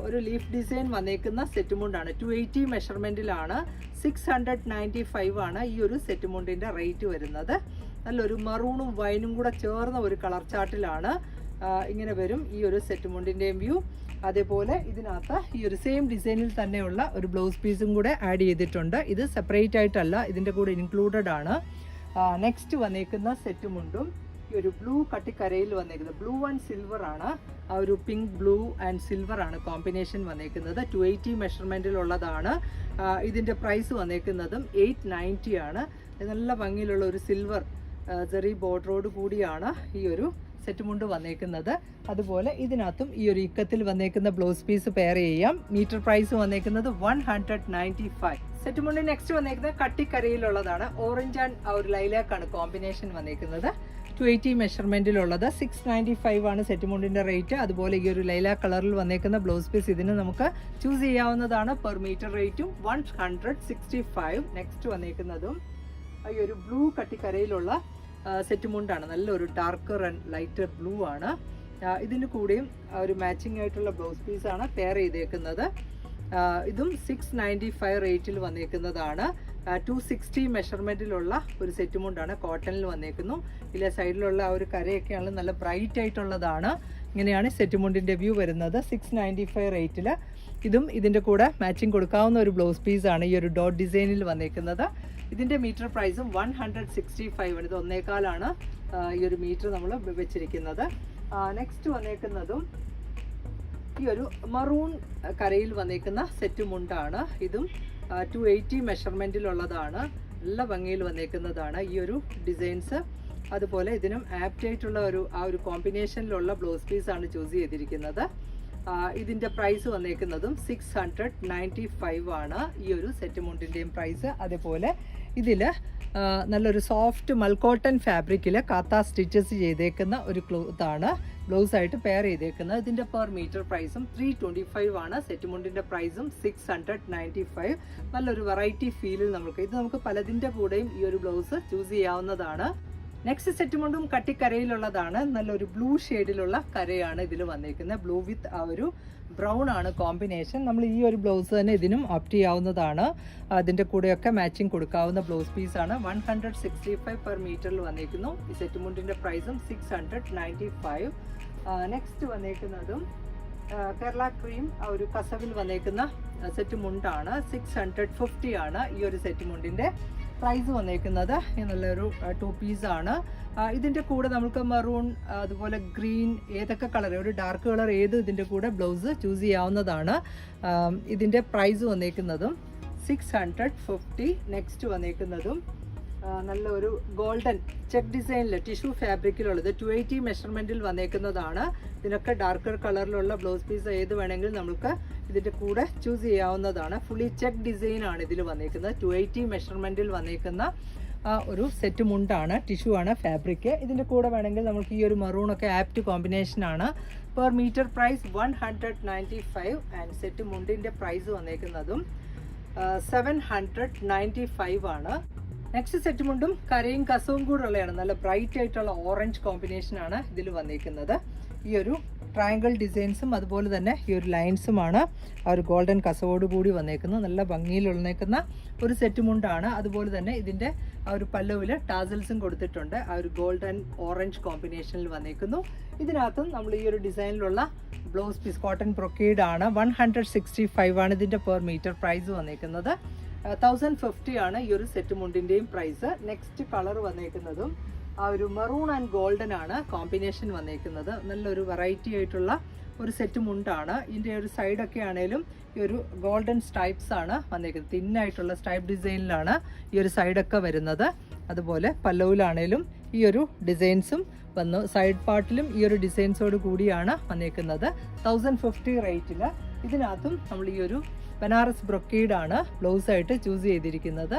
ഒരു ലീഫ് ഡിസൈൻ വന്നേക്കുന്ന സെറ്റ് മുണ്ടാണ്. ടു എയ്റ്റി മെഷർമെന്റിലാണ് സിക്സ് ഹൺഡ്രഡ് നയന്റി ഫൈവ് ആണ് ഈ ഒരു സെറ്റ് മുണ്ടിന്റെ റേറ്റ് വരുന്നത്. നല്ലൊരു മറൂണും വൈനും കൂടെ ചേർന്ന ഒരു കളർ ചാർട്ടിലാണ് ഇങ്ങനെ വരും ഈ ഒരു സെറ്റ് മുണ്ടിന്റെയും വ്യൂ അതേപോലെ ഇതിനകത്ത് ഈ ഒരു സെയിം ഡിസൈനിൽ തന്നെയുള്ള ഒരു ബ്ലൗസ് പീസും കൂടെ ആഡ് ചെയ്തിട്ടുണ്ട്. ഇത് സെപ്പറേറ്റ് ആയിട്ടല്ല ഇതിന്റെ കൂടെ ഇൻക്ലൂഡഡ് ആണ്. നെക്സ്റ്റ് വന്നേക്കുന്ന സെറ്റ് മുണ്ടും ഈ ഒരു ബ്ലൂ കട്ടിക്കരയിൽ വന്നേക്കുന്നത്. ബ്ലൂ ആൻഡ് സിൽവർ ആണ്. ആ ഒരു പിങ്ക് ബ്ലൂ ആൻഡ് സിൽവർ ആണ് കോമ്പിനേഷൻ വന്നേക്കുന്നത്. ടു എയ്റ്റി മെഷർമെന്റിലുള്ളതാണ് ഇതിന്റെ പ്രൈസ് വന്നേക്കുന്നതും എയ്റ്റ് നയന്റി ആണ്. നല്ല ഭംഗിയിലുള്ള ഒരു സിൽവർ ചെറിയ ബോർഡറോട് കൂടിയാണ് ഈ ഒരു സെറ്റ് മുണ്ട് വന്നേക്കുന്നത്. അതുപോലെ ഇതിനകത്തും ഈ ഒരു ഇക്കത്തിൽ വന്നേക്കുന്ന ബ്ലൗസ് പീസ് പെയർ ചെയ്യാം. മീറ്റർ പ്രൈസ് വന്നേക്കുന്നത് one hundred ninety five set മുണ്ട് നെക്സ്റ്റ് വന്നേക്കുന്നത് കട്ടിക്കരയിലുള്ളതാണ്. ഓറഞ്ച് ആൻഡ് ആ ഒരു ലൈലാക്കാണ് കോമ്പിനേഷൻ വന്നേക്കുന്നത്. ടു എയ്റ്റി മെഷർമെന്റിലുള്ളത് സിക്സ് നയന്റി ഫൈവ് ആണ് സെറ്റ് മുണ്ടിന്റെ റേറ്റ് അതുപോലെ ഈ ഒരു ലൈല കളറിൽ വന്നേക്കുന്ന ബ്ലൗസ് പീസ് ഇതിന് നമുക്ക് ചൂസ് ചെയ്യാവുന്നതാണ് പെർ മീറ്റർ റേറ്റും one hundred sixty five next വന്നേക്കുന്നതും ഈ ഒരു ബ്ലൂ കട്ടിക്കരയിലുള്ള സെറ്റ് മുണ്ടാണ്. നല്ലൊരു ഡാർക്കർ ആൻഡ് ലൈറ്റർ ബ്ലൂ ആണ്. ഇതിന് കൂടെയും ഒരു മാച്ചിങ് ആയിട്ടുള്ള ബ്ലൗസ് പീസാണ് പെയർ ചെയ്തേക്കുന്നത്. ഇതും സിക്സ് നയന്റി ഫൈവ് റേറ്റിൽ വന്നേക്കുന്നതാണ്. ടു സിക്സ്റ്റി മെഷർമെന്റിലുള്ള ഒരു സെറ്റ് മുണ്ടാണ് കോട്ടണിൽ വന്നേക്കുന്നു. ഇതിലെ സൈഡിലുള്ള ആ ഒരു കരയൊക്കെയാണ് നല്ല ബ്രൈറ്റ് ആയിട്ടുള്ളതാണ്. ഇങ്ങനെയാണ് സെറ്റ് മുണ്ടിന്റെ വ്യൂ വരുന്നത്. സിക്സ് നയന്റി ഫൈവ് റേറ്റിൽ ഇതും ഇതിന്റെ കൂടെ മാച്ചിങ് കൊടുക്കാവുന്ന ഒരു ബ്ലൗസ് പീസാണ് ഈ ഒരു ഡോട്ട് ഡിസൈനിൽ വന്നേക്കുന്നത്. ഇതിന്റെ മീറ്റർ പ്രൈസും വൺ ഹൺഡ്രഡ് സിക്സ്റ്റി ഫൈവ് ആണ്. ഇത് ഒന്നേക്കാലാണ് ആ, ഈ ഒരു മീറ്റർ നമ്മൾ വെച്ചിരിക്കുന്നത്. നെക്സ്റ്റ് വന്നേക്കുന്നതും ഈ ഒരു മറൂൺ കരയിൽ വന്നേക്കുന്ന സെറ്റ് മുണ്ടാണ്. ഇതും ടു എയ്റ്റി മെഷർമെന്റിലുള്ളതാണ് നല്ല ഭംഗിയിൽ വന്നേക്കുന്നതാണ് ഈ ഒരു ഡിസൈൻസ് അതുപോലെ ഇതിനും ആപ്റ്റായിട്ടുള്ള ഒരു ആ ഒരു കോമ്പിനേഷനിലുള്ള ബ്ലൗസ് പീസാണ് ചൂസ് ചെയ്തിരിക്കുന്നത്. ആ, ഇതിന്റെ പ്രൈസ് വന്നേക്കുന്നതും സിക്സ് ഹൺഡ്രഡ് നയന്റി ഫൈവ് ആണ് ഈ ഒരു സെറ്റ് മുണ്ടിന്റെയും പ്രൈസ് അതേപോലെ ഇതിൽ നല്ലൊരു സോഫ്റ്റ് മൽക്കോട്ടൺ ഫാബ്രിക്കിൽ കാത്ത സ്റ്റിച്ചസ് ചെയ്തേക്കുന്ന ഒരു ക്ലോത്താണ് ബ്ലൗസ് ആയിട്ട് പെയർ ചെയ്തേക്കുന്നത്. ഇതിന്റെ പെർ മീറ്റർ പ്രൈസും ത്രീ ട്വന്റി ഫൈവ് ആണ്. സെറ്റ് മുണ്ടിന്റെ പ്രൈസും സിക്സ് ഹൺഡ്രഡ് നയന്റി ഫൈവ് നല്ലൊരു വെറൈറ്റി ഫീലിൽ നമുക്ക്. ഇത് നമുക്ക് പലതിന്റെ കൂടെയും ഈ ഒരു ബ്ലൗസ് ചൂസ് ചെയ്യാവുന്നതാണ്. നെക്സ്റ്റ് സെറ്റ് മുണ്ടും കട്ടിക്കരയിലുള്ളതാണ്. നല്ലൊരു ബ്ലൂ ഷെയ്ഡിലുള്ള കരയാണ് ഇതിൽ വന്നിരിക്കുന്നത് ബ്ലൂ വിത്ത് ആ ഒരു ബ്രൗൺ ആണ് കോമ്പിനേഷൻ നമ്മൾ ഈ ഒരു ബ്ലൗസ് തന്നെ ഇതിനും ഓപ്റ്റ് ചെയ്യാവുന്നതാണ്. അതിന്റെ കൂടെയൊക്കെ മാച്ചിങ് കൊടുക്കാവുന്ന ബ്ലൗസ് പീസാണ് one hundred sixty five per മീറ്ററിൽ വന്നിരിക്കുന്നു ഈ സെറ്റ് മുണ്ടിന്റെ പ്രൈസും six hundred ninety five next വന്നേക്കുന്നതും Kerala cream ആ ഒരു കസവിൽ വന്നേക്കുന്ന സെറ്റ് മുണ്ടാണ്. സിക്സ് ഹൺഡ്രഡ് ഫിഫ്റ്റി ആണ് ഈ ഒരു സെറ്റ് മുണ്ടിന്റെ പ്രൈസ് വന്നേക്കുന്നത് നല്ലൊരു ടു പീസാണ് ഇതിന്റെ കൂടെ നമുക്ക് മറൂൺ അതുപോലെ ഗ്രീൻ ഏതൊക്കെ കളർ ഒരു ഡാർക്ക് കളർ ഏത് ഇതിന്റെ കൂടെ ബ്ലൗസ് ചൂസ് ചെയ്യാവുന്നതാണ്. ഇതിന്റെ പ്രൈസ് വന്നേക്കുന്നതും സിക്സ് ഹൺഡ്രഡ് ഫിഫ്റ്റി നെക്സ്റ്റ് വന്നേക്കുന്നതും നല്ല ഒരു ഗോൾഡൻ ചെക്ക് ഡിസൈനിൽ ടിഷ്യൂ ഫാബ്രിക്കിലുള്ളത് ടു എയ്റ്റി മെഷർമെന്റിൽ വന്നേക്കുന്നതാണ്. ഇതിനൊക്കെ ഡാർക്കർ കളറിലുള്ള ബ്ലൗസ് പീസ് ഏത് വേണമെങ്കിലും നമുക്ക് ഇതിന്റെ കൂടെ ചൂസ് ചെയ്യാവുന്നതാണ്. ഫുള്ളി ചെക്ക് ഡിസൈനാണ് ഇതിൽ വന്നേക്കുന്നത്. ടു എയ്റ്റി മെഷർമെന്റിൽ വന്നേക്കുന്ന ഒരു സെറ്റ് മുണ്ടാണ് ടിഷ്യൂ ആണ് ഫാബ്രിക് ഇതിന്റെ കൂടെ വേണമെങ്കിൽ നമുക്ക് ഈ ഒരു മറൂൺ ഒക്കെ ആപ്റ്റ് കോമ്പിനേഷൻ ആണ്. Per metre price one hundred ninety five and set മുണ്ടിന്റെ price വന്നേക്കുന്നതും സെവൻ ഹൺഡ്രഡ് നയന്റി ഫൈവ് ആണ്. നെക്സ്റ്റ് സെറ്റ് മുണ്ടും കരയും കസവും കൂടെ ഉള്ളതാണ് നല്ല ബ്രൈറ്റ് ആയിട്ടുള്ള ഓറഞ്ച് കോമ്പിനേഷൻ ആണ് ഇതിൽ വന്നിരിക്കുന്നത്. ഈ ഒരു ട്രയാങ്കിൾ ഡിസൈൻസും അതുപോലെ തന്നെ ഈ ഒരു ലൈൻസുമാണ് ആ ഒരു ഗോൾഡൻ കസവോട് കൂടി വന്നേക്കുന്നത്. നല്ല ഭംഗിയിൽ ഉള്ളേക്കുന്ന ഒരു സെറ്റ് മുണ്ടാണ്. അതുപോലെ തന്നെ ഇതിന്റെ ആ ഒരു പല്ലുവിൽ ടാസൽസും കൊടുത്തിട്ടുണ്ട്. ആ ഒരു ഗോൾഡൻ ഓറഞ്ച് കോമ്പിനേഷനിൽ വന്നേക്കുന്നു. ഇതിനകത്തും നമ്മൾ ഈ ഒരു ഡിസൈനിലുള്ള ബ്ലൗസ് പീസ് കോട്ടൺ ബ്രൊക്കേഡ് ആണ്. വൺ ഹൺഡ്രഡ് സിക്സ്റ്റി ഫൈവ് ആണ് ഇതിന്റെ പെർ മീറ്റർ പ്രൈസ് വന്നേക്കുന്നത്. തൗസൻഡ് ഫിഫ്റ്റി ആണ് ഈ ഒരു സെറ്റ് മുണ്ടിന്റെയും പ്രൈസ് നെക്സ്റ്റ് കളർ വന്നേക്കുന്നതും ആ ഒരു മെറൂൺ ആൻഡ് ഗോൾഡൻ ആണ് കോമ്പിനേഷൻ വന്നേക്കുന്നത്. നല്ലൊരു വെറൈറ്റി ആയിട്ടുള്ള ഒരു സെറ്റ് മുണ്ടാണ്. ഇതിന്റെ ഒരു സൈഡൊക്കെ ആണേലും ഈ ഒരു ഗോൾഡൻ സ്ട്രൈപ്സ് ആണ് വന്നേക്കുന്നത്. തിന്നായിട്ടുള്ള സ്ട്രൈപ്പ് ഡിസൈനിലാണ് ഈ ഒരു സൈഡൊക്കെ വരുന്നത്. അതുപോലെ പല്ലവിലാണേലും ഈ ഒരു ഡിസൈൻസും വന്നു സൈഡ് പാർട്ടിലും ഈ ഒരു ഡിസൈൻസോട് കൂടിയാണ് വന്നേക്കുന്നത്. തൗസൻഡ് ഫിഫ്റ്റി റേറ്റിൽ ഇതിനകത്തും നമ്മൾ ഈ ഒരു ബനാറസ് ബ്രൊക്കേഡാണ് ആണ് ബ്ലൗസ് ആയിട്ട് ചൂസ് ചെയ്തിരിക്കുന്നത്.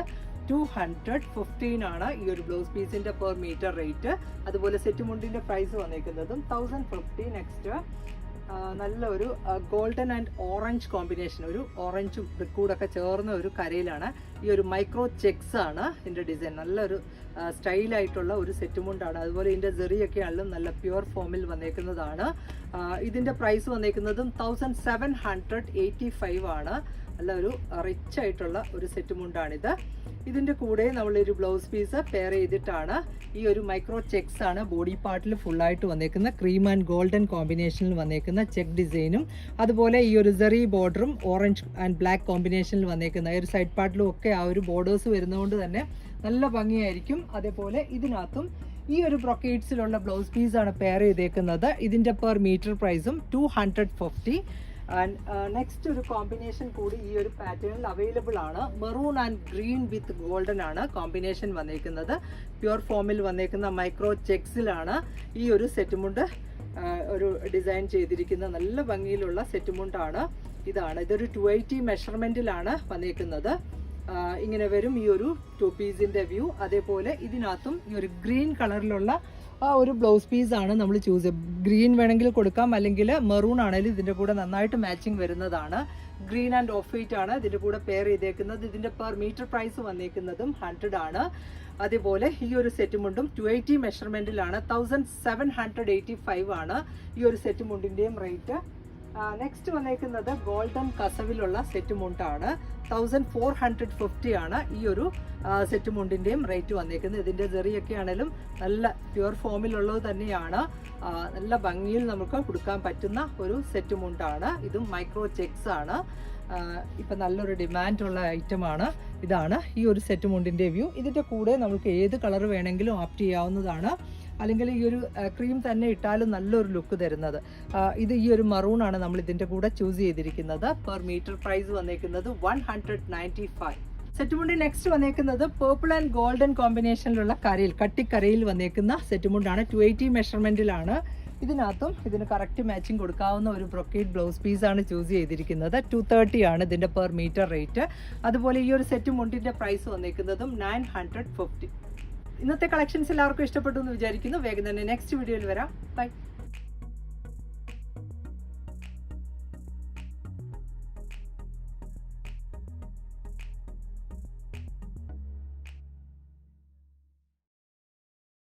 ടു ഹൺഡ്രഡ് ഫിഫ്റ്റീൻ ആണ് ഈ ഒരു ബ്ലൗസ് പീസിന്റെ പെർ മീറ്റർ റേറ്റ് അതുപോലെ സെറ്റ് മുണ്ടിന്റെ പ്രൈസ് വന്നേക്കുന്നതും തൗസൻഡ് ഫിഫ്റ്റി നെക്സ്റ്റ് നല്ലൊരു ഗോൾഡൻ ആൻഡ് ഓറഞ്ച് കോമ്പിനേഷൻ ഒരു ഓറഞ്ചും ബ്രിക്കൂടൊക്കെ ചേർന്ന ഒരു കരയിലാണ് ഈ ഒരു മൈക്രോ ചെക്സ് ആണ് ഇതിന്റെ ഡിസൈൻ നല്ലൊരു സ്റ്റൈലായിട്ടുള്ള ഒരു സെറ്റ് മുണ്ടാണ്. അതുപോലെ ഇതിന്റെ ജെറിയൊക്കെ ആണെങ്കിലും നല്ല പ്യുവർ ഫോമിൽ വന്നേക്കുന്നതാണ്. ഇതിന്റെ price വന്നേക്കുന്നതും thousand seven hundred eighty five ആണ്. നല്ല ഒരു റിച്ച് ആയിട്ടുള്ള ഒരു സെറ്റ് മുണ്ടാണിത്. ഇതിന്റെ കൂടെ നമ്മൾ ഒരു ബ്ലൗസ് പീസ് പെയർ ചെയ്തിട്ടാണ് ഈ ഒരു മൈക്രോ ചെക്സ് ആണ് ബോഡി പാർട്ടിൽ ഫുള്ളായിട്ട് വന്നേക്കുന്ന ക്രീം ആൻഡ് ഗോൾഡൻ കോമ്പിനേഷനിൽ വന്നേക്കുന്ന ചെക്ക് ഡിസൈനും അതുപോലെ ഈ ഒരു സെറി ബോർഡറും ഓറഞ്ച് ആൻഡ് ബ്ലാക്ക് കോമ്പിനേഷനിൽ വന്നേക്കുന്ന ഒരു സൈഡ് പാർട്ടിലും ഒക്കെ ആ ഒരു ബോർഡേഴ്സ് വരുന്നതുകൊണ്ട് തന്നെ നല്ല ഭംഗിയായിരിക്കും. അതേപോലെ ഇതിനകത്തും ഈ ഒരു ബ്രൊക്കേറ്റ്സിലുള്ള ബ്ലൗസ് പീസാണ് പെയർ ചെയ്തേക്കുന്നത്. ഇതിന്റെ പെർ മീറ്റർ പ്രൈസും ടു ഹൺഡ്രഡ് ഫിഫ്റ്റി നെക്സ്റ്റ് ഒരു കോമ്പിനേഷൻ കൂടി ഈ ഒരു പാറ്റേണിൽ അവൈലബിൾ ആണ്. Maroon and green with golden ആണ് കോമ്പിനേഷൻ വന്നേക്കുന്നത്. പ്യുർ ഫോമിൽ വന്നേക്കുന്ന മൈക്രോ ചെക്സിലാണ് ഈ ഒരു സെറ്റ് മുണ്ട് ഒരു ഡിസൈൻ ചെയ്തിരിക്കുന്ന നല്ല ഭംഗിയിലുള്ള സെറ്റ് മുണ്ടാണ്. ഇതാണ്. ഇതൊരു ടു എയ്റ്റി മെഷർമെന്റിലാണ് വന്നേക്കുന്നത്. ഇങ്ങനെ വരും ഈ ഒരു ടു പീസിന്റെ വ്യൂ അതേപോലെ ഇതിനകത്തും ഈ ഒരു ഗ്രീൻ കളറിലുള്ള ആ ഒരു ബ്ലൗസ് പീസ് ആണ് നമ്മൾ ചൂസ് ഗ്രീൻ വേണമെങ്കിൽ കൊടുക്കാം അല്ലെങ്കിൽ മെറൂൺ ആണെങ്കിലും ഇതിന്റെ കൂടെ നന്നായിട്ട് മാച്ചിങ് വരുന്നതാണ്. ഗ്രീൻ ആൻഡ് ഓഫ് വൈറ്റ് ആണ് ഇതിന്റെ കൂടെ പെയർ ചെയ്തേക്കുന്നത്. ഇതിന്റെ പെർ മീറ്റർ പ്രൈസ് വന്നേക്കുന്നതും ഹൺഡ്രഡ് ആണ്. അതേപോലെ ഈ ഒരു സെറ്റ് മുണ്ടും two eighty മെഷർമെന്റിലാണ് thousand seven hundred eighty five ആണ് ഈ ഒരു സെറ്റ് മുണ്ടിന്റെയും റേറ്റ് നെക്സ്റ്റ് വന്നേക്കുന്നത് ഗോൾഡൻ കസവിലുള്ള സെറ്റ് മുണ്ടാണ് തൗസൻഡ് ഫോർ ഹൺഡ്രഡ് ഫിഫ്റ്റി ആണ് ഈ ഒരു സെറ്റ് മുണ്ടിന്റെയും റേറ്റ് വന്നേക്കുന്നത്. ഇതിന്റെ ജെറിയൊക്കെ ആണെങ്കിലും നല്ല പ്യുവർ ഫോമിലുള്ളത് തന്നെയാണ്. നല്ല ഭംഗിയിൽ നമുക്ക് കൊടുക്കാൻ പറ്റുന്ന ഒരു സെറ്റ് മുണ്ടാണ് ഇതും മൈക്രോ ചെക്സ് ആണ്. ഇപ്പം നല്ലൊരു ഡിമാൻഡ് ഉള്ള ഐറ്റം ആണ്. ഇതാണ് ഈ ഒരു സെറ്റ് മുണ്ടിന്റെ വ്യൂ ഇതിന്റെ കൂടെ നമുക്ക് ഏത് കളർ വേണമെങ്കിലും ആപ്റ്റ് ചെയ്യാവുന്നതാണ്. അല്ലെങ്കിൽ ഈ ഒരു ക്രീം തന്നെ ഇട്ടാലും നല്ലൊരു ലുക്ക് തരുന്നത്. ഇത് ഈ ഒരു മറൂൺ ആണ് നമ്മൾ ഇതിന്റെ കൂടെ ചൂസ് ചെയ്തിരിക്കുന്നത്. പെർ മീറ്റർ പ്രൈസ് വന്നേക്കുന്നത് വൺ ഹൺഡ്രഡ് നയന്റി ഫൈവ് സെറ്റുമുണ്ട് നെക്സ്റ്റ് വന്നേക്കുന്നത് പേർപ്പിൾ ആൻഡ് ഗോൾഡൻ കോമ്പിനേഷനിലുള്ള കരയിൽ കട്ടിക്കരയിൽ വന്നേക്കുന്ന സെറ്റുമുണ്ടാണ്. ടു എയ്റ്റി മെഷർമെന്റിലാണ് ഇതിനകത്തും ഇതിന് കറക്റ്റ് മാച്ചിങ് കൊടുക്കാവുന്ന ഒരു ബ്രൊക്കേഡ് ബ്ലൗസ് പീസാണ് ചൂസ് ചെയ്തിരിക്കുന്നത്. ടു തേർട്ടി ആണ് ഇതിന്റെ പെർ മീറ്റർ റേറ്റ് അതുപോലെ ഈ ഒരു സെറ്റ് മുണ്ടിന്റെ പ്രൈസ് വന്നേക്കുന്നതും നയൻ ഹൺഡ്രഡ് ഫിഫ്റ്റി ഇന്നത്തെ കളക്ഷൻസ് എല്ലാവർക്കും ഇഷ്ടപ്പെട്ടു എന്ന് വിചാരിക്കുന്നു. വേഗം തന്നെ നെക്സ്റ്റ് വീഡിയോയിൽ വരാം. ബൈ